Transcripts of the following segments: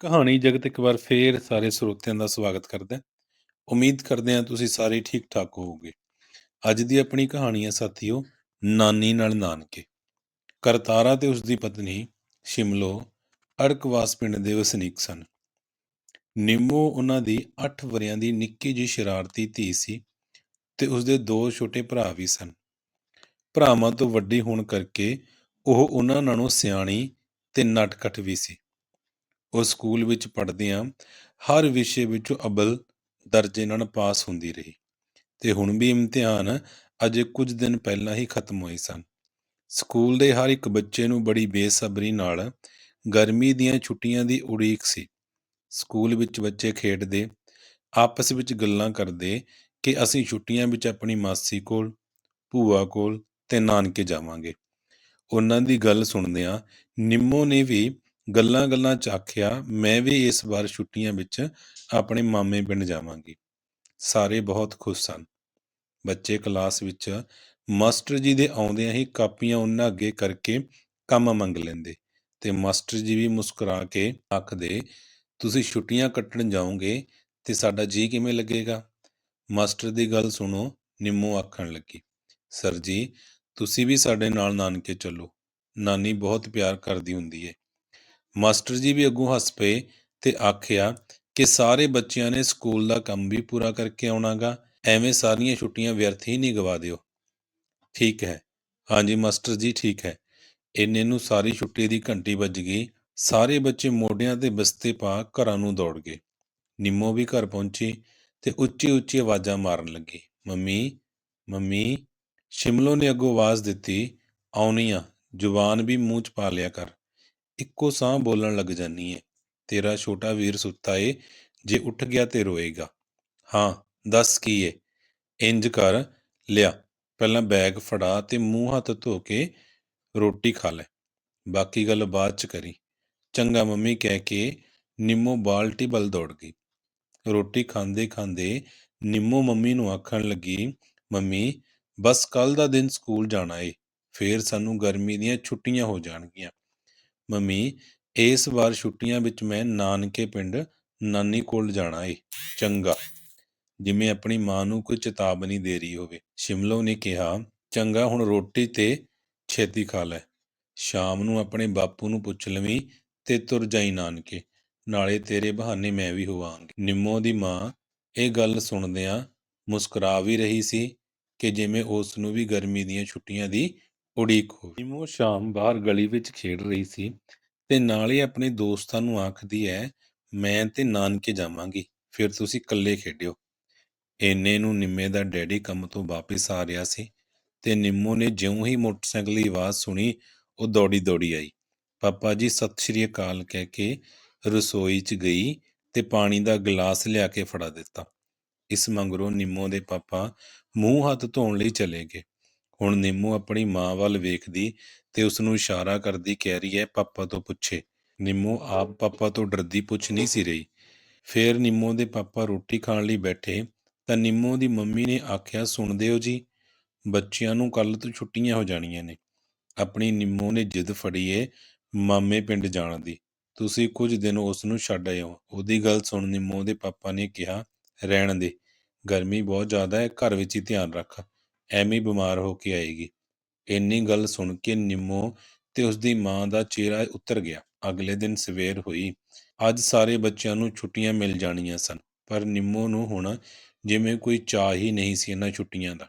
ਕਹਾਣੀ ਜਗਤ ਇੱਕ ਵਾਰ ਫੇਰ ਸਾਰੇ ਸਰੋਤਿਆਂ ਦਾ ਸਵਾਗਤ ਕਰਦਾ ਹੈ। ਉਮੀਦ ਕਰਦੇ ਹਾਂ ਤੁਸੀਂ ਸਾਰੇ ਠੀਕ-ਠਾਕ ਹੋਵੋਗੇ। ਅੱਜ ਦੀ ਆਪਣੀ ਕਹਾਣੀ ਹੈ ਸਾਥੀਓ, ਨਾਨੀ ਨਾਲ ਨਾਨਕੇ। ਕਰਤਾਰਾ ਤੇ ਉਸ ਦੀ ਪਤਨੀ ਸ਼ਿਮਲੋ ਅੜਕਵਾਸ ਪਿੰਡ ਦੇ ਵਸਨੀਕ ਸਨ। ਨਿੰਮੋ ਉਹਨਾਂ ਦੀ 8 ਵਰਿਆਂ ਦੀ ਨਿੱਕੀ ਜਿਹੀ ਸ਼ਰਾਰਤੀ ਧੀ ਸੀ ਤੇ ਉਸ ਦੇ ਦੋ ਛੋਟੇ ਭਰਾ ਵੀ ਸਨ। ਭਰਾਵਾਂ ਤੋਂ ਵੱਡੀ ਹੋਣ ਕਰਕੇ ਉਹ ਉਹਨਾਂ ਨਾਲੋਂ ਸਿਆਣੀ ਤੇ ਨਟਖਟ ਵੀ ਸੀ। ਉਹ ਸਕੂਲ ਵਿੱਚ ਪੜ੍ਹਦਿਆਂ ਹਰ ਵਿਸ਼ੇ ਵਿੱਚੋਂ ਅਵਲ ਦਰਜੇ ਨਾਲ ਪਾਸ ਹੁੰਦੀ ਰਹੀ ਤੇ ਹੁਣ ਵੀ ਇਮਤਿਹਾਨ ਅਜੇ ਕੁਝ ਦਿਨ ਪਹਿਲਾਂ ਹੀ ਖਤਮ ਹੋਏ ਸਨ। ਸਕੂਲ ਦੇ ਹਰ ਇੱਕ ਬੱਚੇ ਨੂੰ ਬੜੀ ਬੇਸਬਰੀ ਨਾਲ ਗਰਮੀ ਦੀਆਂ ਛੁੱਟੀਆਂ ਦੀ ਉਡੀਕ ਸੀ। ਸਕੂਲ ਵਿੱਚ ਬੱਚੇ ਖੇਡਦੇ, ਆਪਸ ਵਿੱਚ ਗੱਲਾਂ ਕਰਦੇ ਕਿ ਅਸੀਂ ਛੁੱਟੀਆਂ ਵਿੱਚ ਆਪਣੀ ਮਾਸੀ ਕੋਲ, ਭੂਆ ਕੋਲ ਤੇ ਨਾਨਕੇ ਜਾਵਾਂਗੇ। ਉਹਨਾਂ ਦੀ ਗੱਲ ਸੁਣਦਿਆਂ ਨਿੰਮੋ ਨੇ ਵੀ ਗੱਲਾਂ-ਗੱਲਾਂ 'ਚ ਆਖਿਆ, ਮੈਂ ਵੀ ਇਸ ਵਾਰ ਛੁੱਟੀਆਂ ਵਿੱਚ ਆਪਣੇ ਮਾਮੇ ਪਿੰਡ ਜਾਵਾਂਗੀ। ਸਾਰੇ ਬਹੁਤ ਖੁਸ਼ ਸਨ। ਬੱਚੇ ਕਲਾਸ ਵਿੱਚ ਮਾਸਟਰ ਜੀ ਦੇ ਆਉਂਦਿਆਂ ਹੀ ਕਾਪੀਆਂ ਉਹਨਾਂ ਅੱਗੇ ਕਰਕੇ ਕੰਮ ਮੰਗ ਲੈਂਦੇ ਤੇ ਮਾਸਟਰ ਜੀ ਵੀ ਮੁਸਕਰਾ ਕੇ ਆਖਦੇ, ਤੁਸੀਂ ਛੁੱਟੀਆਂ ਕੱਟਣ ਜਾਓਗੇ ਤੇ ਸਾਡਾ ਜੀ ਕਿਵੇਂ ਲੱਗੇਗਾ? ਮਾਸਟਰ ਦੀ ਗੱਲ ਸੁਣੋ, ਨਿੰਮੋ ਆਖਣ ਲੱਗੀ, ਸਰ ਜੀ, ਤੁਸੀਂ ਵੀ ਸਾਡੇ ਨਾਲ ਨਾਨਕੇ ਚੱਲੋ ਨਾਨੀ ਬਹੁਤ ਪਿਆਰ ਕਰਦੀ ਹੁੰਦੀ ਏ। ਮਾਸਟਰ ਜੀ ਵੀ ਅੱਗੋਂ ਹੱਸ ਪਏ ਤੇ ਆਖਿਆ ਕਿ ਸਾਰੇ ਬੱਚਿਆਂ ਨੇ ਸਕੂਲ ਦਾ ਕੰਮ ਵੀ ਪੂਰਾ ਕਰਕੇ ਆਉਣਾਗਾ, ਐਵੇਂ ਸਾਰੀਆਂ ਛੁੱਟੀਆਂ ਵਿਅਰਥ ਹੀ ਨਹੀਂ ਗਵਾ ਦਿਓ। ਠੀਕ ਹੈ ਹਾਂਜੀ ਮਾਸਟਰ ਜੀ, ਠੀਕ ਹੈ ਇੰਨੇ ਨੂੰ ਸਾਰੀ ਛੁੱਟੀ ਦੀ ਘੰਟੀ ਵੱਜ ਗਈ, ਸਾਰੇ ਬੱਚੇ ਮੋਢਿਆਂ ਤੇ ਬਸਤੇ ਪਾ ਘਰਾਂ ਨੂੰ ਦੌੜ ਗਏ। ਨਿੰਮੋ ਵੀ ਘਰ ਪਹੁੰਚੀ ਤੇ ਉੱਚੀ-ਉੱਚੀ ਆਵਾਜ਼ਾਂ ਮਾਰਨ ਲੱਗੀ ਮੰਮੀ ਮੰਮੀ, ਸ਼ਿਮਲੋ ਨੇ ਅੱਗੋਂ ਆਵਾਜ਼ ਦਿੱਤੀ, ਆਉਣੀ ਆ, ਜ਼ੁਬਾਨ ਵੀ ਮੂੰਹ 'ਚ ਪਾ ਲਿਆ ਕਰ ਇੱਕੋ ਸਾਹ ਬੋਲਣ ਲੱਗ ਜਾਨੀ ਏ। ਤੇਰਾ ਛੋਟਾ ਵੀਰ ਸੁੱਤਾ ਏ, ਜੇ ਉੱਠ ਗਿਆ ਤੇ ਰੋਏਗਾ। ਹਾਂ, ਦੱਸ ਕੀ ਏ? ਇੰਜ ਕਰ, ਲਿਆ, ਪਹਿਲਾਂ ਬੈਗ ਫੜਾ ਤੇ ਮੂੰਹ ਹੱਥ ਧੋ ਕੇ ਰੋਟੀ ਖਾ ਲੈ। ਬਾਕੀ ਗੱਲ ਬਾਅਦ 'ਚ ਕਰੀ। ਚੰਗਾ ਮੰਮੀ ਕਹਿ ਕੇ ਨਿੰਮੋ ਬਾਲਟੀ ਵੱਲ ਦੌੜ ਗਈ। ਰੋਟੀ ਖਾਂਦੇ ਖਾਂਦੇ ਨਿੰਮੋ ਮੰਮੀ ਨੂੰ ਆਖਣ ਲੱਗੀ, ਮੰਮੀ, ਬਸ ਕੱਲ੍ਹ ਦਾ ਦਿਨ ਸਕੂਲ ਜਾਣਾ ਏ। ਫੇਰ ਸਾਨੂੰ ਗਰਮੀ ਦੀਆਂ ਛੁੱਟੀਆਂ ਹੋ ਜਾਣਗੀਆਂ। ਮੰਮੀ, ਇਸ ਵਾਰ ਛੁੱਟੀਆਂ ਵਿੱਚ ਮੈਂ ਨਾਨਕੇ ਪਿੰਡ, ਨਾਨੀ ਕੋਲ ਜਾਣਾ ਏ। ਚੰਗਾ। ਜਿਵੇਂ ਆਪਣੀ ਮਾਂ ਨੂੰ ਕੋਈ ਚੇਤਾਵਨੀ ਦੇ ਰਹੀ ਹੋਵੇ। ਸ਼ਿਮਲੋ ਨੇ ਕਿਹਾ, ਚੰਗਾ, ਹੁਣ ਰੋਟੀ ਤੇ ਛੇਤੀ ਖਾ ਲੈ। ਸ਼ਾਮ ਨੂੰ ਆਪਣੇ ਬਾਪੂ ਨੂੰ ਪੁੱਛ ਲਵੀਂ ਤੇ ਤੁਰ ਜਾਈ ਨਾਨਕੇ। ਨਾਲੇ ਤੇਰੇ ਬਹਾਨੇ ਮੈਂ ਵੀ ਹੋਵਾਂਗੀ। ਨਿੰਮੋ ਦੀ ਮਾਂ ਇਹ ਗੱਲ ਸੁਣਦਿਆਂ ਮੁਸਕਰਾ ਵੀ ਰਹੀ ਸੀ ਕਿ ਜਿਵੇਂ ਉਸ ਨੂੰ ਵੀ ਗਰਮੀ ਦੀਆਂ ਛੁੱਟੀਆਂ ਦੀ ਉਡੀਕ ਹੋ ਨਿੰਮੋ ਸ਼ਾਮ ਬਾਹਰ ਗਲੀ ਵਿੱਚ ਖੇਡ ਰਹੀ ਸੀ ਤੇ ਨਾਲੇ ਆਪਣੇ ਦੋਸਤਾਂ ਨੂੰ ਆਖਦੀ ਹੈ, ਮੈਂ ਤੇ ਨਾਨਕੇ ਜਾਵਾਂਗੀ, ਫਿਰ ਤੁਸੀਂ ਇਕੱਲੇ ਖੇਡਿਓ। ਇੰਨੇ ਨੂੰ ਨਿੰਮੇ ਦਾ ਡੈਡੀ ਕੰਮ ਤੋਂ ਵਾਪਸ ਆ ਰਿਹਾ ਸੀ ਤੇ ਨਿੰਮੋ ਨੇ ਜਿਉਂ ਹੀ ਮੋਟਰਸਾਈਕਲ ਦੀ ਆਵਾਜ਼ ਸੁਣੀ, ਉਹ ਦੌੜੀ ਦੌੜੀ ਆਈ। ਪਾਪਾ ਜੀ, ਸਤਿ ਸ਼੍ਰੀ ਅਕਾਲ, ਕਹਿ ਕੇ ਰਸੋਈ 'ਚ ਗਈ ਤੇ ਪਾਣੀ ਦਾ ਗਲਾਸ ਲਿਆ ਕੇ ਫੜਾ ਦਿੱਤਾ। ਇਸ ਮੰਗਰੋਂ ਨਿੰਮੋ ਦੇ ਪਾਪਾ ਮੂੰਹ ਹੱਥ ਧੋਣ ਲਈ ਚਲੇ ਗਏ। ਹੁਣ ਨਿੰਮੋ ਆਪਣੀ ਮਾਂ ਵੱਲ ਵੇਖਦੀ ਤੇ ਉਸ ਨੂੰ ਇਸ਼ਾਰਾ ਕਰਦੀ, ਕਹਿ ਰਹੀ ਹੈ, ਪਾਪਾ ਤੋਂ ਪੁੱਛੇ। ਨਿੰਮੋ ਆਪ ਪਾਪਾ ਤੋਂ ਡਰਦੀ ਪੁੱਛ ਨਹੀਂ ਸੀ ਰਹੀ। ਫੇਰ ਨਿੰਮੋ ਦੇ ਪਾਪਾ ਰੋਟੀ ਖਾਣ ਲਈ ਬੈਠੇ, ਤਾਂ ਨਿੰਮੋ ਦੀ ਮੰਮੀ ਨੇ ਆਖਿਆ, ਸੁਣਦੇ ਹੋ ਜੀ, ਬੱਚਿਆਂ ਨੂੰ ਕੱਲ ਤੋਂ ਛੁੱਟੀਆਂ ਹੋ ਜਾਣੀਆਂ ਨੇ। ਆਪਣੀ ਨਿੰਮੋ ਨੇ ਜਿੱਦ ਫੜੀ ਏ ਮਾਮੇ ਪਿੰਡ ਜਾਣ ਦੀ। ਤੁਸੀਂ ਕੁਝ ਦਿਨ ਉਸ ਨੂੰ ਛੱਡ ਆਇਓ ਉਹਦੀ ਗੱਲ ਸੁਣ ਨਿੰਮੋ ਦੇ ਪਾਪਾ ਨੇ ਕਿਹਾ, ਰਹਿਣ ਦੇ, ਗਰਮੀ ਬਹੁਤ ਜ਼ਿਆਦਾ ਹੈ, ਘਰ ਵਿੱਚ ਹੀ ਧਿਆਨ ਰੱਖ। ਐਵੇਂ ਬਿਮਾਰ ਹੋ ਕੇ ਆਏਗੀ। ਇੰਨੀ ਗੱਲ ਸੁਣ ਕੇ ਨਿੰਮੋ ਤੇ ਉਸਦੀ ਮਾਂ ਦਾ ਚਿਹਰਾ ਉਤਰ ਗਿਆ। ਅਗਲੇ ਦਿਨ ਸਵੇਰ ਹੋਈ। ਅੱਜ ਸਾਰੇ ਬੱਚਿਆਂ ਨੂੰ ਛੁੱਟੀਆਂ ਮਿਲ ਜਾਣੀਆਂ ਸਨ, ਪਰ ਨਿੰਮੋ ਨੂੰ ਹੁਣ ਜਿਵੇਂ ਕੋਈ ਚਾਅ ਹੀ ਨਹੀਂ ਸੀ ਇਹਨਾਂ ਛੁੱਟੀਆਂ ਦਾ।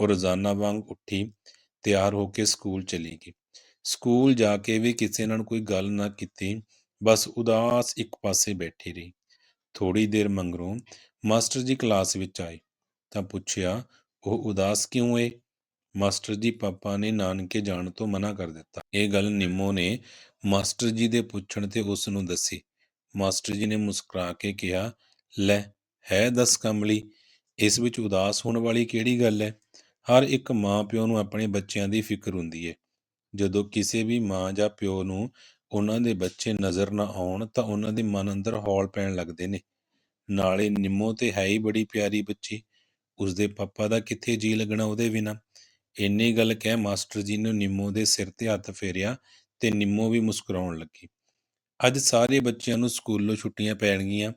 ਉਹ ਰੋਜ਼ਾਨਾ ਵਾਂਗ ਉੱਠੀ, ਤਿਆਰ ਹੋ ਕੇ ਸਕੂਲ ਚਲੀ ਗਈ। ਸਕੂਲ ਜਾ ਕੇ ਵੀ ਕਿਸੇ ਨਾਲ ਕੋਈ ਗੱਲ ਨਾ ਕੀਤੀ, ਬਸ ਉਦਾਸ ਇੱਕ ਪਾਸੇ ਬੈਠੀ ਰਹੀ। ਥੋੜ੍ਹੀ ਦੇਰ ਮਗਰੋਂ ਮਾਸਟਰ ਜੀ ਕਲਾਸ ਵਿੱਚ ਆਏ। ਤਾਂ ਪੁੱਛਿਆ ਉਹ ਉਦਾਸ ਕਿਉਂ ਏ? ਮਾਸਟਰ ਜੀ ਪਾਪਾ ਨੇ ਨਾਨਕੇ ਜਾਣ ਤੋਂ ਮਨਾ ਕਰ ਦਿੱਤਾ। ਇਹ ਗੱਲ ਨਿੰਮੋ ਨੇ ਮਾਸਟਰ ਜੀ ਦੇ ਪੁੱਛਣ ਤੇ ਉਸ ਨੂੰ ਦੱਸੀ। ਮਾਸਟਰ ਜੀ ਨੇ ਮੁਸਕਰਾ ਕੇ ਕਿਹਾ, ਲੈ, ਹੈ ਦਸ ਕਮਲੀ ਇਸ ਵਿੱਚ ਉਦਾਸ ਹੋਣ ਵਾਲੀ ਕਿਹੜੀ ਗੱਲ ਹੈ? ਹਰ ਇੱਕ ਮਾਂ ਪਿਓ ਨੂੰ ਆਪਣੇ ਬੱਚਿਆਂ ਦੀ ਫਿਕਰ ਹੁੰਦੀ ਹੈ ਜਦੋਂ ਕਿਸੇ ਵੀ ਮਾਂ ਜਾਂ ਪਿਓ ਨੂੰ ਉਹਨਾਂ ਦੇ ਬੱਚੇ ਨਜ਼ਰ ਨਾ ਆਉਣ ਤਾਂ ਉਹਨਾਂ ਦੇ ਮਨ ਅੰਦਰ ਹੌਲ ਪੈਣ ਲੱਗਦੇ ਨੇ। ਨਾਲੇ ਨਿੰਮੋ ਤੇ ਹੈ ਹੀ ਬੜੀ ਪਿਆਰੀ ਬੱਚੀ। ਉਸਦੇ ਪਾਪਾ ਦਾ ਕਿੱਥੇ ਜੀ ਲੱਗਣਾ ਉਹਦੇ ਬਿਨਾਂ। ਇੰਨੀ ਗੱਲ ਕਹਿ ਮਾਸਟਰ ਜੀ ਨੇ ਨਿੰਮੋ ਦੇ ਸਿਰ ਤੇ ਹੱਥ ਫੇਰਿਆ ਤੇ ਨਿੰਮੋ ਵੀ ਮੁਸਕਰਾਉਣ ਲੱਗੀ। ਅੱਜ ਸਾਰੇ ਬੱਚਿਆਂ ਨੂੰ ਸਕੂਲੋਂ ਛੁੱਟੀਆਂ ਪੈਣਗੀਆਂ।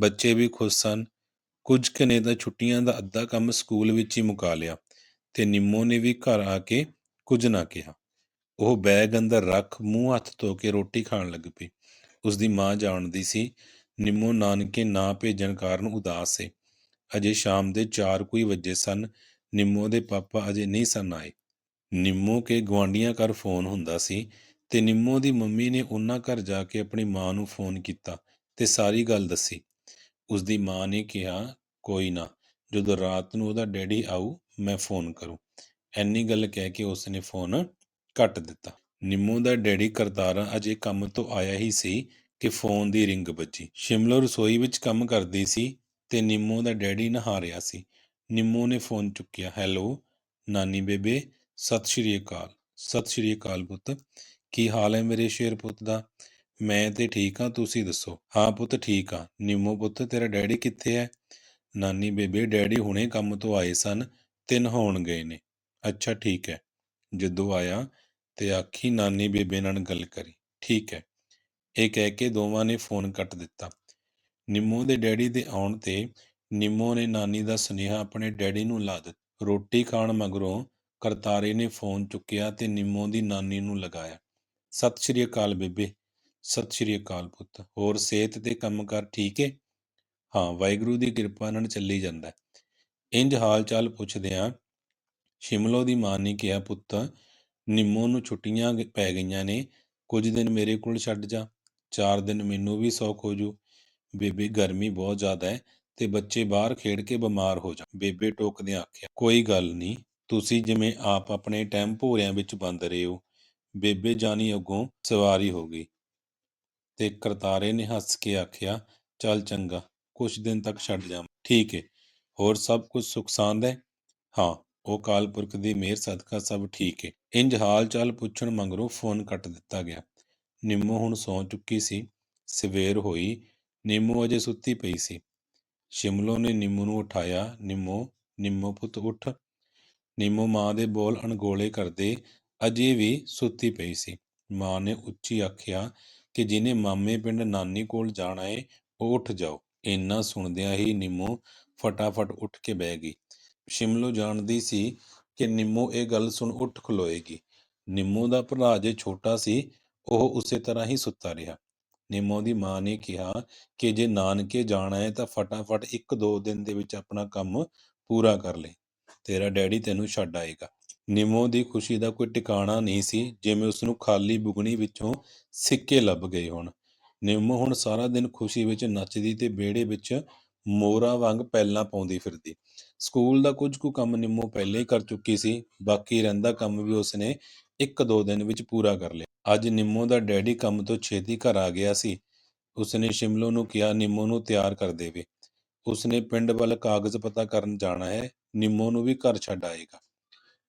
ਬੱਚੇ ਵੀ ਖੁਸ਼ ਸਨ। ਕੁਝ ਕੁ ਨੇ ਤਾਂ ਛੁੱਟੀਆਂ ਦਾ ਅੱਧਾ ਕੰਮ ਸਕੂਲ ਵਿੱਚ ਹੀ ਮੁਕਾ ਲਿਆ ਤੇ ਨਿੰਮੋ ਨੇ ਵੀ ਘਰ ਆ ਕੇ ਕੁਝ ਨਾ ਕਿਹਾ। ਉਹ ਬੈਗ ਅੰਦਰ ਰੱਖ ਮੂੰਹ ਹੱਥ ਧੋ ਕੇ ਰੋਟੀ ਖਾਣ ਲੱਗ ਪਈ। ਉਸ ਦੀ ਮਾਂ ਜਾਣਦੀ ਸੀ, ਨਿੰਮੋ ਨਾਨਕੇ ਨਾ ਭੇਜਣ ਕਾਰਨ ਉਦਾਸ ਸੀ ਅਜੇ ਸ਼ਾਮ ਦੇ 4 ਕੋਈ ਵਜੇ ਸਨ। ਨਿੰਮੋ ਦੇ ਪਾਪਾ ਅਜੇ ਨਹੀਂ ਸਨ ਆਏ। ਨਿੰਮੋ ਕੇ ਗਵਾਂਡੀਆਂ ਘਰ ਫੋਨ ਹੁੰਦਾ ਸੀ ਤੇ ਨਿੰਮੋ ਦੀ ਮੰਮੀ ਨੇ ਉਹਨਾਂ ਘਰ ਜਾ ਕੇ ਆਪਣੀ ਮਾਂ ਨੂੰ ਫੋਨ ਕੀਤਾ ਤੇ ਸਾਰੀ ਗੱਲ ਦੱਸੀ। ਉਸ ਦੀ ਮਾਂ ਨੇ ਕਿਹਾ, ਕੋਈ ਨਾ, ਜਦੋਂ ਰਾਤ ਨੂੰ ਉਹਦਾ ਡੈਡੀ ਆਊ, ਮੈਂ ਫੋਨ ਕਰੂੰ। ਐਨੀ ਗੱਲ ਕਹਿ ਕੇ ਉਸ ਨੇ ਫੋਨ ਕੱਟ ਦਿੱਤਾ। ਨਿੰਮੋ ਦਾ ਡੈਡੀ ਕਰਤਾਰਾ ਅਜੇ ਕੰਮ ਤੋਂ ਆਇਆ ਹੀ ਸੀ ਕਿ ਫੋਨ ਦੀ ਰਿੰਗ ਵੱਜੀ। ਸ਼ਿਮਲੋ ਰਸੋਈ ਵਿੱਚ ਕੰਮ ਕਰਦੀ ਸੀ ਤੇ ਨਿੰਮੋ ਦਾ ਡੈਡੀ ਨਹਾ ਰਿਹਾ ਸੀ। ਨਿੰਮੋ ਨੇ ਫੋਨ ਚੁੱਕਿਆ, ਹੈਲੋ, ਨਾਨੀ ਬੇਬੇ, ਸਤਿ ਸ਼੍ਰੀ ਅਕਾਲ, ਸਤਿ ਸ਼੍ਰੀ ਅਕਾਲ ਪੁੱਤ। ਕੀ ਹਾਲ ਹੈ ਮੇਰੇ ਸ਼ੇਰ ਪੁੱਤ ਦਾ? ਮੈਂ ਤੇ ਠੀਕ ਹਾਂ, ਤੁਸੀਂ ਦੱਸੋ? ਹਾਂ ਪੁੱਤ, ਠੀਕ ਹਾਂ। ਨਿੰਮੋ ਪੁੱਤ, ਤੇਰਾ ਡੈਡੀ ਕਿੱਥੇ ਹੈ? ਨਾਨੀ ਬੇਬੇ, ਡੈਡੀ ਹੁਣੇ ਕੰਮ ਤੋਂ ਆਏ ਸਨ ਤਿੰਨ ਹੋਣ ਗਏ ਨੇ। ਅੱਛਾ, ਠੀਕ ਹੈ। ਜਦੋਂ ਆਇਆ ਤੇ ਆਖੀ, ਨਾਨੀ ਬੇਬੇ ਨਾਲ ਗੱਲ ਕਰੀ। ਠੀਕ ਹੈ। ਇਹ ਕਹਿ ਕੇ ਦੋਵਾਂ ਨੇ ਫੋਨ ਕੱਟ ਦਿੱਤਾ। ਨਿੰਮੋ ਦੇ ਡੈਡੀ ਦੇ ਆਉਣ ਤੇ ਨਿੰਮੋ ਨੇ ਨਾਨੀ ਦਾ ਸੁਨੇਹਾ ਆਪਣੇ ਡੈਡੀ ਨੂੰ ਲਾ ਦਿੱਤਾ। ਰੋਟੀ ਖਾਣ ਮਗਰੋਂ ਕਰਤਾਰੇ ਨੇ ਫੋਨ ਚੁੱਕਿਆ ਤੇ ਨਿੰਮੋ ਦੀ ਨਾਨੀ ਨੂੰ ਲਗਾਇਆ। ਸਤਿ ਸ਼੍ਰੀ ਅਕਾਲ ਬੇਬੇ, ਸਤਿ ਸ਼੍ਰੀ ਅਕਾਲ ਪੁੱਤ, ਹੋਰ ਸਿਹਤ ਤੇ ਕੰਮਕਾਰ ਠੀਕ ਹੈ ਹਾਂ, ਵਾਹਿਗੁਰੂ ਦੀ ਕਿਰਪਾ ਨਾਲ ਚੱਲੀ ਜਾਂਦਾ ਹੈ। ਇੰਜ ਹਾਲ ਚਾਲ ਪੁੱਛਦਿਆਂ ਸ਼ਿਮਲੋ ਦੀ ਮਾਂ ਨੇ ਕਿਹਾ, ਪੁੱਤ, ਨਿੰਮੋ ਨੂੰ ਛੁੱਟੀਆਂ ਪੈ ਗਈਆਂ ਨੇ, ਕੁਝ ਦਿਨ ਮੇਰੇ ਕੋਲ ਛੱਡ ਜਾ, ਚਾਰ ਦਿਨ ਮੈਨੂੰ ਵੀ ਸੌਖ ਹੋ ਜੂ। ਬੇਬੇ, ਗਰਮੀ ਬਹੁਤ ਜ਼ਿਆਦਾ ਹੈ ਤੇ ਬੱਚੇ ਬਾਹਰ ਖੇਡ ਕੇ ਬਿਮਾਰ ਹੋ ਜਾਣ। ਬੇਬੇ ਟੋਕਦਿਆਂ ਆਖਿਆ, ਕੋਈ ਗੱਲ ਨਹੀਂ, ਤੁਸੀਂ ਜਿਵੇਂ ਆਪ ਆਪਣੇ ਟਾਈਮ ਭੋਰਿਆਂ ਵਿੱਚ ਬੰਦ ਰਹੇ ਹੋ ਬੇਬੇ ਜਾਨੀ ਅੱਗੋਂ ਸਵਾਰੀ ਹੋ ਗਈ ਤੇ ਕਰਤਾਰੇ ਨੇ ਹੱਸ ਕੇ ਆਖਿਆ, ਚੱਲ ਚੰਗਾ, ਕੁਛ ਦਿਨ ਤੱਕ ਛੱਡ ਜਾਵਾਂ ਠੀਕ ਹੈ ਹੋਰ ਸਭ ਕੁਝ ਸੁਖਸਾਂਦ ਹੈ ਹਾਂ, ਉਹ ਕਾਲ ਪੁਰਖ ਦੀ ਮਿਹਰ, ਸਦਕਾ ਸਭ ਠੀਕ ਹੈ ਇੰਜ ਹਾਲ ਚਾਲ ਪੁੱਛਣ ਮੰਗਰੋਂ ਫੋਨ ਕੱਟ ਦਿੱਤਾ ਗਿਆ। ਨਿੰਮੋ ਹੁਣ ਸੌਂ ਚੁੱਕੀ ਸੀ। ਸਵੇਰ ਹੋਈ ਨਿੰਮੋ ਅਜੇ ਸੁੱਤੀ ਪਈ ਸੀ। ਸ਼ਿਮਲੋ ਨੇ ਨਿੰਮੋ ਨੂੰ ਉਠਾਇਆ, ਨਿੰਮੋ ਨਿੰਮੋ ਪੁੱਤ ਉੱਠ। ਨਿੰਮੋ ਮਾਂ ਦੇ ਬੋਲ ਅਣਗੋਲੇ ਕਰਦੇ ਅਜੇ ਵੀ ਸੁੱਤੀ ਪਈ ਸੀ। ਮਾਂ ਨੇ ਉੱਚੀ ਆਖਿਆ ਕਿ ਜਿਹਨੇ ਮਾਮੇ ਪਿੰਡ ਨਾਨੀ ਕੋਲ ਜਾਣਾ ਏ, ਉਹ ਉੱਠ ਜਾਓ। ਇੰਨਾ ਸੁਣਦਿਆਂ ਹੀ ਨਿੰਮੋ ਫਟਾਫਟ ਉੱਠ ਕੇ ਬਹਿ ਗਈ। ਸ਼ਿਮਲੋ ਜਾਣਦੀ ਸੀ ਕਿ ਨਿੰਮੋ ਇਹ ਗੱਲ ਸੁਣ ਉੱਠ ਖਲੋਏਗੀ। ਨਿੰਮੋ ਦਾ ਭਰਾ ਅਜੇ ਛੋਟਾ ਸੀ, ਉਹ ਉਸੇ ਤਰ੍ਹਾਂ ਹੀ ਸੁੱਤਾ ਰਿਹਾ। ਨਿੰਮੋ ਦੀ ਮਾਂ ਨੇ ਕਿਹਾ ਕਿ ਜੇ ਨਾਨਕੇ ਜਾਣਾ ਹੈ ਤਾਂ ਫਟਾਫਟ ਇੱਕ ਦੋ ਦਿਨ ਦੇ ਵਿੱਚ ਆਪਣਾ ਕੰਮ ਪੂਰਾ ਕਰ ਲੈ। ਤੇਰਾ ਡੈਡੀ ਤੈਨੂੰ ਛੱਡ ਆਏਗਾ। ਨਿੰਮੋ ਦੀ ਖੁਸ਼ੀ ਦਾ ਕੋਈ ਟਿਕਾਣਾ ਨਹੀਂ ਸੀ ਜਿਵੇਂ ਉਸ ਨੂੰ ਖਾਲੀ ਬੁਗਣੀ ਵਿੱਚੋਂ ਸਿੱਕੇ ਲੱਭ ਗਏ ਹੋਣ। ਨਿੰਮੋ ਹੁਣ ਸਾਰਾ ਦਿਨ ਖੁਸ਼ੀ ਵਿੱਚ ਨੱਚਦੀ ਤੇ ਵਿਹੜੇ ਵਿੱਚ ਮੋਰਾਂ ਵਾਂਗ ਪੈਲਾਂ ਪਾਉਂਦੀ ਫਿਰਦੀ। ਸਕੂਲ ਦਾ ਕੁਝ ਕੁ ਕੰਮ ਨਿੰਮੋ ਪਹਿਲੇ ਹੀ ਕਰ ਚੁੱਕੀ ਸੀ। ਬਾਕੀ ਰਹਿੰਦਾ ਕੰਮ ਵੀ ਉਸਨੇ ਇੱਕ ਦੋ ਦਿਨ ਵਿੱਚ ਪੂਰਾ ਕਰ ਲਿਆ। ਅੱਜ ਨਿੰਮੋ ਦਾ ਡੈਡੀ ਕੰਮ ਤੋਂ ਛੇਤੀ ਘਰ ਆ ਗਿਆ ਸੀ। ਉਸਨੇ ਸ਼ਿਮਲੋ ਨੂੰ ਕਿਹਾ, ਨਿੰਮੋ ਨੂੰ ਤਿਆਰ ਕਰ ਦੇਵੇ। ਉਸਨੇ ਪਿੰਡ ਵੱਲ ਕਾਗਜ਼ ਪਤਾ ਕਰਨ ਜਾਣਾ ਹੈ। ਨਿੰਮੋ ਨੂੰ ਵੀ ਘਰ ਛੱਡ ਆਏਗਾ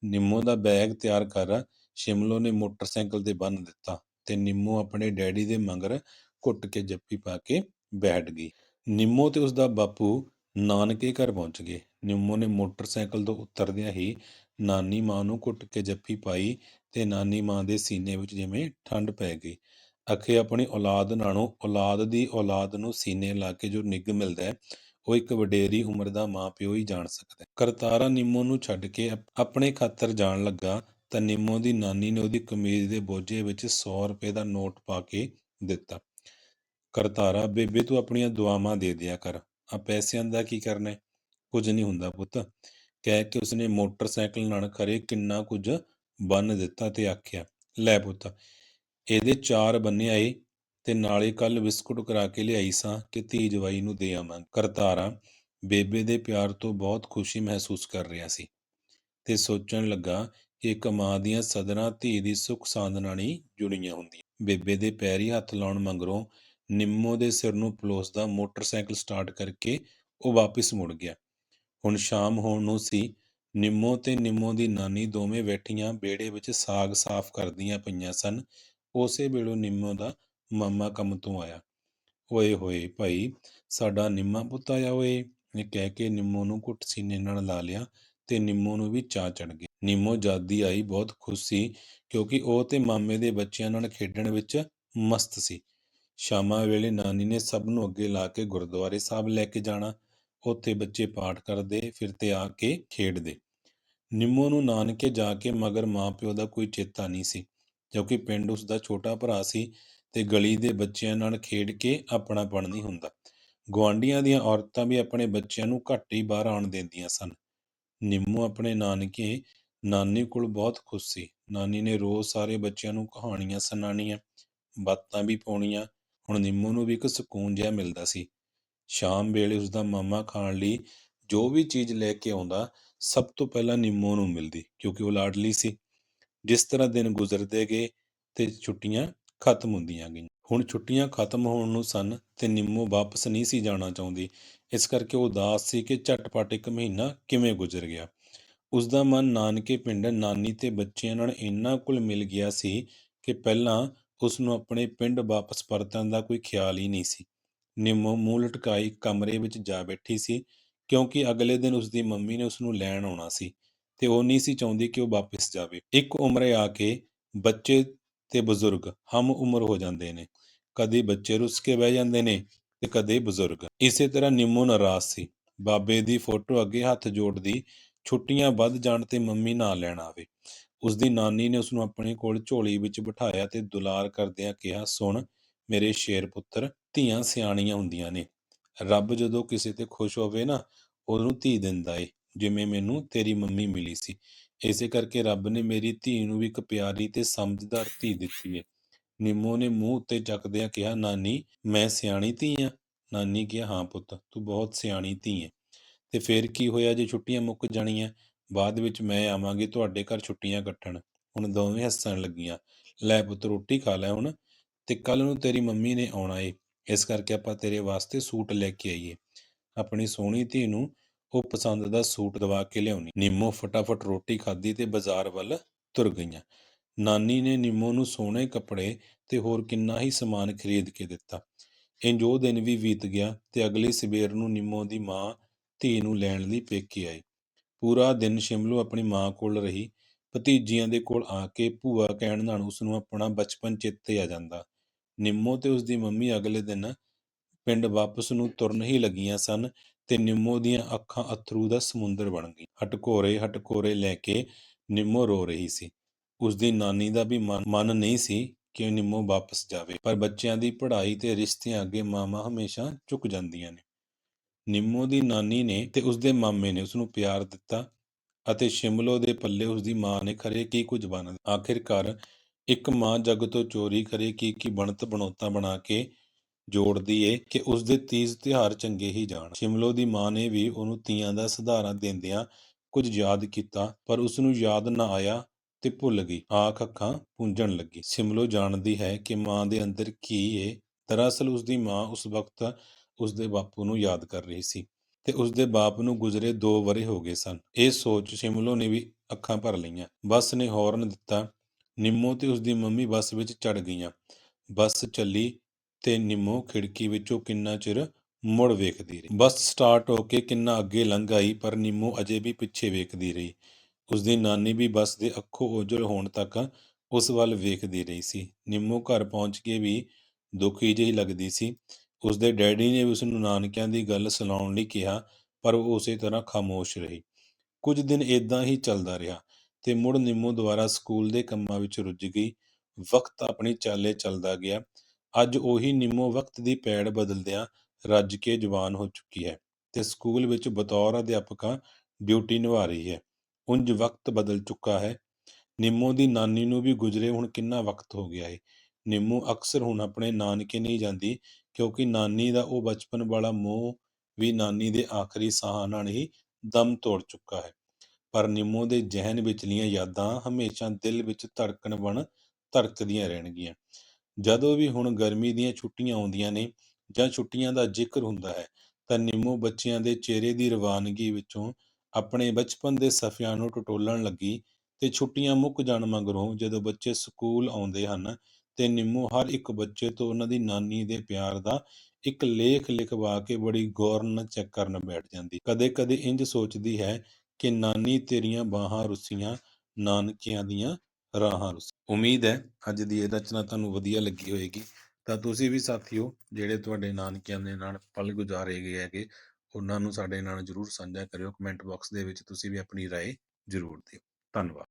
ਨਿੰਮੋ ਦਾ ਬੈਗ ਤਿਆਰ ਕਰ ਸ਼ਿਮਲੋ ਨੇ ਮੋਟਰਸਾਈਕਲ ਤੇ ਬੰਨ੍ਹ ਦਿੱਤਾ ਤੇ ਨਿੰਮੋ ਆਪਣੇ ਡੈਡੀ ਦੇ ਮਗਰ ਘੁੱਟ ਕੇ ਜੱਫੀ ਪਾ ਕੇ ਬੈਠ ਗਈ। ਨਿੰਮੋ ਤੇ ਉਸਦਾ ਬਾਪੂ ਨਾਨਕੇ ਘਰ ਪਹੁੰਚ ਗਏ। ਨਿੰਮੋ ਨੇ ਮੋਟਰਸਾਈਕਲ ਤੋਂ ਉਤਰਦਿਆਂ ਹੀ ਨਾਨੀ ਮਾਂ ਨੂੰ ਘੁੱਟ ਕੇ ਜੱਫੀ ਪਾਈ ਤੇ ਨਾਨੀ ਮਾਂ ਦੇ ਸੀਨੇ ਵਿੱਚ ਜਿਵੇਂ ਠੰਡ ਪੈ ਗਈ। ਅਖੇ ਆਪਣੀ ਔਲਾਦ ਨਾਲੋਂ ਔਲਾਦ ਦੀ ਔਲਾਦ ਨੂੰ ਸੀਨੇ ਲਾ ਕੇ ਜੋ ਨਿੱਘ ਮਿਲਦਾ ਹੈ, ਉਹ ਇੱਕ ਵਡੇਰੀ ਉਮਰ ਦਾ ਮਾਂ ਪਿਓ ਹੀ ਜਾਣ ਸਕਦਾ ਹੈ। ਕਰਤਾਰਾ ਨਿੰਮੋ ਨੂੰ ਛੱਡ ਕੇ ਆਪਣੇ ਖਾਤਰ ਜਾਣ ਲੱਗਾ ਤਾਂ ਨਿੰਮੋ ਦੀ ਨਾਨੀ ਨੇ ਉਹਦੀ ਕਮੀਜ਼ ਦੇ ਬੋਝੇ ਵਿੱਚ 100 ਰੁਪਏ ਦਾ ਨੋਟ ਪਾ ਕੇ ਦਿੱਤਾ। ਕਰਤਾਰਾ, ਬੇਬੇ ਤੂੰ ਆਪਣੀਆਂ ਦੁਆਵਾਂ ਦੇ ਦਿਆ ਕਰ। ਆ ਪੈਸਿਆਂ ਦਾ ਕੀ ਕਰਨਾ ਹੈ? ਕੁਝ ਨਹੀਂ ਹੁੰਦਾ ਪੁੱਤ। ਕਹਿ ਕੇ ਉਸਨੇ ਮੋਟਰਸਾਈਕਲ ਨਾਲ ਖਰੇ ਕਿੰਨਾ ਕੁਝ ਬੰਨ ਦਿੱਤਾ ਤੇ ਆਖਿਆ, ਲੈ ਪੁੱਤ, ਇਹਦੇ ਚਾਰ ਬੰਨੇ ਆਏ ਤੇ ਨਾਲੇ ਕੱਲ ਬਿਸਕੁਟ ਕਰਾ ਕੇ ਲਿਆਈ ਸਾਂ ਕਿ ਧੀ ਜਵਾਈ ਨੂੰ ਦੇ ਆਵਾਂ। ਕਰਤਾਰਾ, ਬੇਬੇ ਦੇ ਪਿਆਰ ਤੋਂ ਬਹੁਤ ਖੁਸ਼ੀ ਮਹਿਸੂਸ ਕਰ ਰਿਹਾ ਸੀ ਤੇ ਸੋਚਣ ਲੱਗਾ ਕਿ ਇੱਕ ਮਾਂ ਦੀਆਂ ਸਦਰਾਂ ਧੀ ਦੀ ਸੁੱਖ ਸਾਂਦ ਨਾਲ ਹੀ ਜੁੜੀਆਂ ਹੁੰਦੀਆਂ। ਬੇਬੇ ਦੇ ਪੈਰੀ ਹੱਥ ਲਾਉਣ ਮਗਰੋਂ ਨਿੰਮੋ ਦੇ ਸਿਰ ਨੂੰ ਪਲੋਸਦਾ ਮੋਟਰਸਾਈਕਲ ਸਟਾਰਟ ਕਰਕੇ ਉਹ ਵਾਪਿਸ ਮੁੜ ਗਿਆ। ਹੁਣ ਸ਼ਾਮ ਹੋਣ ਨੂੰ ਸੀ ਨਿੰਮੋ ਤੇ ਨਿੰਮੋ ਦੀ ਨਾਨੀ ਦੋਵੇਂ ਬੈਠੀਆਂ ਵਿਹੜੇ ਵਿੱਚ ਸਾਗ ਸਾਫ਼ ਕਰਦੀਆਂ ਪਈਆਂ ਸਨ। ਉਸੇ ਵੇਲੇ ਨਿੰਮੋ ਦਾ ਮਾਮਾ ਕੰਮ ਤੋਂ ਆਇਆ। ਓਏ ਹੋਏ ਭਾਈ, ਸਾਡਾ ਨਿੰਮਾ ਪੁੱਤ ਆਇਆ ਓਏ। ਇਹ ਕਹਿ ਕੇ ਨਿੰਮੋ ਨੂੰ ਘੁੱਟ ਸੀਨੇ ਨਾਲ ਲਾ ਲਿਆ ਤੇ ਨਿੰਮੋ ਨੂੰ ਵੀ ਚਾਹ ਚੜ੍ਹ ਗਈ। ਨਿੰਮੋ ਜਾਦੀ ਆਈ ਬਹੁਤ ਖੁਸ਼ ਸੀ ਕਿਉਂਕਿ ਉਹ ਤੇ ਮਾਮੇ ਦੇ ਬੱਚਿਆਂ ਨਾਲ ਖੇਡਣ ਵਿੱਚ ਮਸਤ ਸੀ। ਸ਼ਾਮਾਂ ਵੇਲੇ ਨਾਨੀ ਨੇ ਸਭ ਨੂੰ ਅੱਗੇ ਲਾ ਕੇ ਗੁਰਦੁਆਰੇ ਸਾਹਿਬ ਲੈ ਕੇ ਜਾਣਾ। ਉੱਥੇ ਬੱਚੇ ਪਾਠ ਕਰਦੇ, ਫਿਰ ਤੇ ਆ ਕੇ ਖੇਡਦੇ। ਨਿੰਮੋ ਨੂੰ ਨਾਨਕੇ ਜਾ ਕੇ ਮਗਰ ਮਾਪਿਓ ਦਾ ਕੋਈ ਚੇਤਾ ਨਹੀਂ ਸੀ ਕਿਉਂਕਿ ਪਿੰਡ ਉਸ ਦਾ ਛੋਟਾ ਭਰਾ ਸੀ ਤੇ ਗਲੀ ਦੇ ਬੱਚਿਆਂ ਨਾਲ ਖੇਡ ਕੇ ਆਪਣਾਪਣ ਨਹੀਂ ਹੁੰਦਾ। ਗੁਆਂਢੀਆਂ ਦੀਆਂ ਔਰਤਾਂ ਵੀ ਆਪਣੇ ਬੱਚਿਆਂ ਨੂੰ ਘੱਟ ਹੀ ਬਾਹਰ ਆਉਣ ਦਿੰਦੀਆਂ ਸਨ। ਨਿੰਮੋ ਆਪਣੇ ਨਾਨਕੇ, ਨਾਨੀ ਕੋਲ ਬਹੁਤ ਖੁਸ਼ ਸੀ। ਨਾਨੀ ਨੇ ਰੋਜ਼ ਸਾਰੇ ਬੱਚਿਆਂ ਨੂੰ ਕਹਾਣੀਆਂ ਸੁਣਾਉਣੀਆਂ, ਬਾਤਾਂ ਵੀ ਪਾਉਣੀਆਂ, ਹੁਣ ਨਿੰਮੋ ਨੂੰ ਵੀ ਇੱਕ ਸਕੂਨ ਜਿਹਾ ਮਿਲਦਾ ਸੀ। ਸ਼ਾਮ ਵੇਲੇ ਉਸ ਦਾ ਮਾਮਾ ਖਾਣ ਲਈ ਜੋ ਵੀ ਚੀਜ਼ ਲੈ ਕੇ ਆਉਂਦਾ, ਸਭ ਤੋਂ ਪਹਿਲਾਂ ਨਿੰਮੋ ਨੂੰ ਮਿਲਦੀ, ਕਿਉਂਕਿ ਉਹ ਲਾਡਲੀ ਸੀ। ਜਿਸ ਤਰ੍ਹਾਂ ਦਿਨ ਗੁਜ਼ਰਦੇ ਗਏ ਤੇ ਛੁੱਟੀਆਂ ਖਤਮ ਹੁੰਦੀਆਂ ਗਈਆਂ। ਹੁਣ ਛੁੱਟੀਆਂ ਖਤਮ ਹੋਣ ਨੂੰ ਸਨ ਤੇ ਨਿੰਮੋ ਵਾਪਸ ਨਹੀਂ ਸੀ ਜਾਣਾ ਚਾਹੁੰਦੀ। ਇਸ ਕਰਕੇ ਉਹ ਉਦਾਸ ਸੀ ਕਿ ਝਟਪਟ ਇੱਕ ਮਹੀਨਾ ਕਿਵੇਂ ਗੁਜ਼ਰ ਗਿਆ। ਉਸ ਦਾ ਮਨ ਨਾਨਕੇ ਪਿੰਡ ਨਾਨੀ ਤੇ ਬੱਚਿਆਂ ਨਾਲ ਇੰਨਾ ਕੁਲ ਮਿਲ ਗਿਆ ਸੀ ਕਿ ਪਹਿਲਾਂ ਉਸ ਨੂੰ ਆਪਣੇ ਪਿੰਡ ਵਾਪਸ ਪਰਤਣ ਦਾ ਕੋਈ ਖਿਆਲ ਹੀ ਨਹੀਂ ਸੀ। ਨਿੰਮੋ ਮੂੰਹ ਲਟਕਾਈ ਕਮਰੇ ਵਿੱਚ ਜਾ ਬੈਠੀ ਸੀ ਕਿਉਂਕਿ ਅਗਲੇ ਦਿਨ ਉਸ ਦੀ ਮੰਮੀ ਨੇ ਉਸ ਨੂੰ ਲੈਣ ਆਉਣਾ ਸੀ ਤੇ ਉਹ ਨਹੀਂ ਸੀ ਚਾਹੁੰਦੀ ਕਿ ਉਹ ਵਾਪਸ ਜਾਵੇ। ਇੱਕ ਉਮਰੇ ਆ ਕੇ ਬੱਚੇ ਤੇ ਬਜ਼ੁਰਗ ਹਮ ਉਮਰ ਹੋ ਜਾਂਦੇ ਨੇ। ਕਦੇ ਬੱਚੇ ਰੁੱਸ ਕੇ ਬਹਿ ਜਾਂਦੇ ਨੇ ਤੇ ਕਦੇ ਬਜ਼ੁਰਗ। ਇਸੇ ਤਰ੍ਹਾਂ ਨਿੰਮੋ ਨਾਰਾਜ਼ ਸੀ। ਬਾਬੇ ਦੀ ਫੋਟੋ ਅੱਗੇ ਹੱਥ ਜੋੜਦੀ ਛੁੱਟੀਆਂ ਵੱਧ ਜਾਣ ਤੇ ਮੰਮੀ ਨਾ ਲੈਣ ਆਵੇ। ਉਸ ਦੀ ਨਾਨੀ ਨੇ ਉਸ ਨੂੰ ਆਪਣੇ ਕੋਲ ਝੋਲੀ ਵਿੱਚ ਬਿਠਾਇਆ ਤੇ ਦੁਲਾਰ ਕਰਦਿਆਂ ਕਿਹਾ, ਸੁਣ ਮੇਰੇ ਸ਼ੇਰ ਪੁੱਤਰ, ਧੀਆਂ ਸਿਆਣੀਆਂ ਹੁੰਦੀਆਂ ਨੇ। ਰੱਬ ਜਦੋਂ ਕਿਸੇ ਤੇ ਖੁਸ਼ ਹੋਵੇ ਨਾ, ਉਹਨੂੰ ਧੀ ਦਿੰਦਾ ਏ, ਜਿਵੇਂ ਮੈਨੂੰ ਤੇਰੀ ਮੰਮੀ ਮਿਲੀ ਸੀ। ਇਸੇ ਕਰਕੇ ਰੱਬ ਨੇ ਮੇਰੀ ਧੀ ਨੂੰ ਵੀ ਇੱਕ ਪਿਆਰੀ ਤੇ ਸਮਝਦਾਰ ਧੀ ਦਿੱਤੀ ਏ। ਨਿੰਮੋ ਨੇ ਮੂੰਹ ਉੱਤੇ ਚੱਕਦਿਆਂ ਕਿਹਾ, ਨਾਨੀ, ਮੈਂ ਸਿਆਣੀ ਧੀ ਆ। ਨਾਨੀ ਕਿਹਾ, ਹਾਂ ਪੁੱਤ, ਤੂੰ ਬਹੁਤ ਸਿਆਣੀ ਧੀ ਏ। ਤੇ ਫੇਰ ਕੀ ਹੋਇਆ ਜੇ ਛੁੱਟੀਆਂ ਮੁੱਕ ਜਾਣੀਆਂ? ਬਾਅਦ ਵਿੱਚ ਮੈਂ ਆਵਾਂਗੀ, ਤੁਹਾਡੇ ਘਰ ਛੁੱਟੀਆਂ ਕੱਟਣ। ਹੁਣ ਦੋਵੇਂ ਹੱਸਣ ਲੱਗੀਆਂ। ਲੈ ਪੁੱਤ, ਰੋਟੀ ਖਾ ਲੈ ਹੁਣ ਤੇ ਕੱਲ ਨੂੰ ਤੇਰੀ ਮੰਮੀ ਨੇ ਆਉਣਾ ਏ। ਇਸ ਕਰਕੇ ਆਪਾਂ ਤੇਰੇ ਵਾਸਤੇ ਸੂਟ ਲੈ ਕੇ ਆਈਏ। ਆਪਣੀ ਸੋਹਣੀ ਧੀ ਨੂੰ ਉਹ ਪਸੰਦ ਦਾ ਸੂਟ ਦਵਾ ਕੇ ਲਿਆਉਣੀ। ਨਿੰਮੋ ਫਟਾਫਟ ਰੋਟੀ ਖਾਧੀ ਤੇ ਬਾਜ਼ਾਰ ਵੱਲ ਤੁਰ ਗਈਆਂ। ਨਾਨੀ ਨੇ ਨਿੰਮੋ ਨੂੰ ਸੋਹਣੇ ਕੱਪੜੇ ਤੇ ਹੋਰ ਕਿੰਨਾ ਹੀ ਸਮਾਨ ਖਰੀਦ ਕੇ ਦਿੱਤਾ। ਇੰਜ ਉਹ ਦਿਨ ਵੀ ਬੀਤ ਗਿਆ ਤੇ ਅਗਲੀ ਸਵੇਰ ਨੂੰ ਨਿੰਮੋ ਦੀ ਮਾਂ ਧੀ ਨੂੰ ਲੈਣ ਲਈ ਪੇਕੇ ਆਈ। ਪੂਰਾ ਦਿਨ ਸ਼ਿਮਲੂ ਆਪਣੀ ਮਾਂ ਕੋਲ ਰਹੀ। ਭਤੀਜੀਆਂ ਦੇ ਕੋਲ ਆ ਕੇ ਭੂਆ ਕਹਿਣ ਨਾਲ ਉਸ ਨੂੰ ਆਪਣਾ ਬਚਪਨ ਚੇਤੇ ਆ ਜਾਂਦਾ। ਨਿੰਮੋ ਤੇ ਉਸਦੀ ਮੰਮੀ ਅਗਲੇ ਦਿਨ ਪਿੰਡ ਵਾਪਸ ਨੂੰ ਤੁਰਨ ਹੀ ਲੱਗੀਆਂ ਸਨ ਤੇ ਨਿੰਮੋ ਦੀਆਂ ਅੱਖਾਂ ਅਥਰੂ ਦਾ ਸਮੁੰਦਰ ਬਣ ਗਈ ਹਟਕੋਰੇ ਹਟਕੋਰੇ ਲੈ ਕੇ ਨਿੰਮੋ ਰੋ ਰਹੀ ਸੀ। ਉਸ ਨਾਨੀ ਦਾ ਵੀ ਮਨ ਨਹੀਂ ਸੀ ਕਿ ਨਿੰਮੋ ਵਾਪਸ ਜਾਵੇ, ਪਰ ਬੱਚਿਆਂ ਦੀ ਪੜ੍ਹਾਈ ਤੇ ਰਿਸ਼ਤਿਆਂ ਅੱਗੇ ਮਾਮਾ ਹਮੇਸ਼ਾ ਝੁਕ ਜਾਂਦੀਆਂ ਨੇ। ਨਿੰਮੋ ਦੀ ਨਾਨੀ ਨੇ ਤੇ ਉਸਦੇ ਮਾਮੇ ਨੇ ਉਸ ਨੂੰ ਪਿਆਰ ਦਿੱਤਾ ਅਤੇ ਸ਼ਿਮਲੋ ਦੇ ਪੱਲੇ ਉਸਦੀ ਮਾਂ ਨੇ ਖਰੇ ਕੀ ਕੁਝ ਬਣ ਆਖਿਰਕਾਰ ਇੱਕ ਮਾਂ ਜੱਗ ਤੋਂ ਚੋਰੀ ਕਰੇ ਕੀ ਕੀ ਬਣਤ ਬਣੌਤਾਂ ਬਣਾ ਕੇ ਜੋੜਦੀ ਏ ਕਿ ਉਸਦੇ ਤੀਜ ਤਿਉਹਾਰ ਚੰਗੇ ਹੀ ਜਾਣ। ਸ਼ਿਮਲੋ ਦੀ ਮਾਂ ਨੇ ਵੀ ਉਹਨੂੰ ਤੀਆਂ ਦਾ ਸਧਾਰਾ ਦਿੰਦਿਆਂ ਕੁਝ ਯਾਦ ਕੀਤਾ, ਪਰ ਉਸ ਨੂੰ ਯਾਦ ਨਾ ਆਇਆ ਤੇ ਭੁੱਲ ਗਈ। ਆਖ ਅੱਖਾਂ ਪੂੰਝਣ ਲੱਗੀ। ਸਿਮਲੋ ਜਾਣਦੀ ਹੈ ਕਿ ਮਾਂ ਦੇ ਅੰਦਰ ਕੀ ਏ। ਦਰਅਸਲ ਉਸ ਦੀ ਮਾਂ ਉਸ ਵਕਤ ਉਸ ਦੇ ਬਾਪੂ ਨੂੰ ਯਾਦ ਕਰ ਰਹੀ ਸੀ ਤੇ ਉਸ ਦੇ ਬਾਪ ਨੂੰ ਗੁਜ਼ਰੇ 2 ਵਰੇ ਹੋ ਗਏ ਸਨ। ਇਹ ਸੋਚ ਸਿਮਲੋ ਨੇ ਵੀ ਅੱਖਾਂ ਭਰ ਲਈਆਂ। ਬੱਸ ਨੇ ਹੌਰਨ ਦਿੱਤਾ ਨਿੰਮੋ ਤੇ ਉਸਦੀ ਮੰਮੀ ਬੱਸ ਵਿੱਚ ਚੜ੍ਹ ਗਈਆਂ। ਬੱਸ ਚੱਲੀ ਤੇ ਨਿੰਮੋ ਖਿੜਕੀ ਵਿੱਚੋਂ ਕਿੰਨਾ ਚਿਰ ਮੁੜ ਵੇਖਦੀ ਰਹੀ। ਬੱਸ ਸਟਾਰਟ ਹੋ ਕੇ ਕਿੰਨਾ ਅੱਗੇ ਲੰਘ ਆਈ, ਪਰ ਨਿੰਮੋ ਅਜੇ ਵੀ ਪਿੱਛੇ ਵੇਖਦੀ ਰਹੀ। ਉਸਦੀ ਨਾਨੀ ਵੀ ਬੱਸ ਦੇ ਅੱਖੋਂ ਓਝਲ ਹੋਣ ਤੱਕ ਉਸ ਵੱਲ ਵੇਖਦੀ ਰਹੀ ਸੀ। ਨਿੰਮੋ ਘਰ ਪਹੁੰਚ ਕੇ ਵੀ ਦੁਖੀ ਜਿਹੀ ਲੱਗਦੀ ਸੀ। ਉਸਦੇ ਡੈਡੀ ਨੇ ਵੀ ਉਸ ਨਾਨਕਿਆਂ ਦੀ ਗੱਲ ਸੁਣਾਉਣ ਲਈ ਕਿਹਾ, ਪਰ ਉਹ ਉਸੇ ਤਰ੍ਹਾਂ ਖਾਮੋਸ਼ ਰਹੀ। ਕੁਝ ਦਿਨ ਇਦਾਂ ਹੀ ਚੱਲਦਾ ਰਿਹਾ। ਤੇ ਮੁੜ ਨਿੰਮੋ ਦੁਆਰਾ ਸਕੂਲ ਦੇ ਕੰਮਾਂ ਵਿੱਚ ਰੁੱਝ ਗਈ। ਵਕਤ ਆਪਣੀ ਚਾਲੇ ਚੱਲਦਾ ਗਿਆ। ਅੱਜ ਉਹੀ ਨਿੰਮੋ ਵਕਤ ਦੀ ਪੈੜ ਬਦਲਦਿਆਂ ਰੱਜ ਕੇ ਜਵਾਨ ਹੋ ਚੁੱਕੀ ਹੈ ਤੇ ਸਕੂਲ ਵਿੱਚ ਬਤੌਰ ਅਧਿਆਪਕਾ ਡਿਊਟੀ ਨਿਭਾ ਰਹੀ ਹੈ। ਉਂਝ ਵਕਤ ਬਦਲ ਚੁੱਕਾ ਹੈ। ਨਿੰਮੋ ਦੀ ਨਾਨੀ ਨੂੰ ਵੀ ਗੁਜ਼ਰੇ ਹੁਣ ਕਿੰਨਾ ਵਕਤ ਹੋ ਗਿਆ ਏ। ਨਿੰਮੋ ਅਕਸਰ ਹੁਣ ਆਪਣੇ ਨਾਨਕੇ ਨਹੀਂ ਜਾਂਦੀ ਕਿਉਂਕਿ ਨਾਨੀ ਦਾ ਉਹ ਬਚਪਨ ਵਾਲਾ ਮੋਹ ਵੀ ਨਾਨੀ ਦੇ ਆਖਰੀ ਸਾਹ ਨਾਲ ਹੀ ਦਮ ਤੋੜ ਚੁੱਕਾ ਹੈ। ਪਰ ਨਿੰਮੋ ਦੇ ਜ਼ਿਹਨ ਵਿਚਲੀਆਂ ਯਾਦਾਂ ਹਮੇਸ਼ਾ ਦਿਲ ਵਿੱਚ ਧੜਕਣ ਬਣ ਧੜਕਦੀਆਂ ਰਹਿਣਗੀਆਂ। ਜਦੋਂ ਵੀ ਹੁਣ ਗਰਮੀ ਦੀਆਂ ਛੁੱਟੀਆਂ ਆਉਂਦੀਆਂ ਨੇ ਜਾਂ ਛੁੱਟੀਆਂ ਦਾ ਜ਼ਿਕਰ ਹੁੰਦਾ ਹੈ, ਤਾਂ ਨਿੰਮੋ ਬੱਚਿਆਂ ਦੇ ਚਿਹਰੇ ਦੀ ਰਵਾਨਗੀ ਵਿੱਚੋਂ ਆਪਣੇ ਬਚਪਨ ਦੇ ਸਫ਼ਿਆਂ ਨੂੰ ਟਟੋਲਣ ਲੱਗੀ ਤੇ ਛੁੱਟੀਆਂ ਮੁੱਕ ਜਾਣ ਮਗਰੋਂ ਜਦੋਂ ਬੱਚੇ ਸਕੂਲ ਆਉਂਦੇ ਹਨ ਤੇ ਨਿੰਮੋ ਹਰ ਇੱਕ ਬੱਚੇ ਤੋਂ ਉਹਨਾਂ ਦੀ ਨਾਨੀ ਦੇ ਪਿਆਰ ਦਾ ਇੱਕ ਲੇਖ ਲਿਖਵਾ ਕੇ ਬੜੀ ਗੌਰ ਨਾਲ ਚੈੱਕ ਕਰਨ ਬੈਠ ਜਾਂਦੀ। ਕਦੇ-ਕਦੇ ਇੰਜ ਸੋਚਦੀ ਹੈ ਕਿ ਨਾਨੀ ਤੇਰੀਆਂ ਬਾਹਾਂ ਰੁੱਸੀਆਂ ਨਾਨਕਿਆਂ ਦੀਆਂ ਰਾਹਾਂ ਰੁੱਸੀਆਂ ਉਮੀਦ ਹੈ ਅੱਜ ਦੀ ਇਹ ਰਚਨਾ ਤੁਹਾਨੂੰ ਵਧੀਆ ਲੱਗੀ ਹੋਵੇਗੀ ਤਾਂ ਤੁਸੀਂ ਵੀ ਸਾਥੀਓ ਜਿਹੜੇ ਤੁਹਾਡੇ ਨਾਨਕਿਆਂ ਦੇ ਨਾਲ ਪਲ ਗੁਜ਼ਾਰੇ ਗਏ ਹੈਗੇ ਉਹਨਾਂ ਨੂੰ ਸਾਡੇ ਨਾਲ ਜਰੂਰ ਸਾਂਝਾ ਕਰਿਓ ਕਮੈਂਟ ਬਾਕਸ ਦੇ ਵਿੱਚ ਤੁਸੀਂ ਵੀ ਆਪਣੀ رائے ਜਰੂਰ ਦਿਓ ਧੰਨਵਾਦ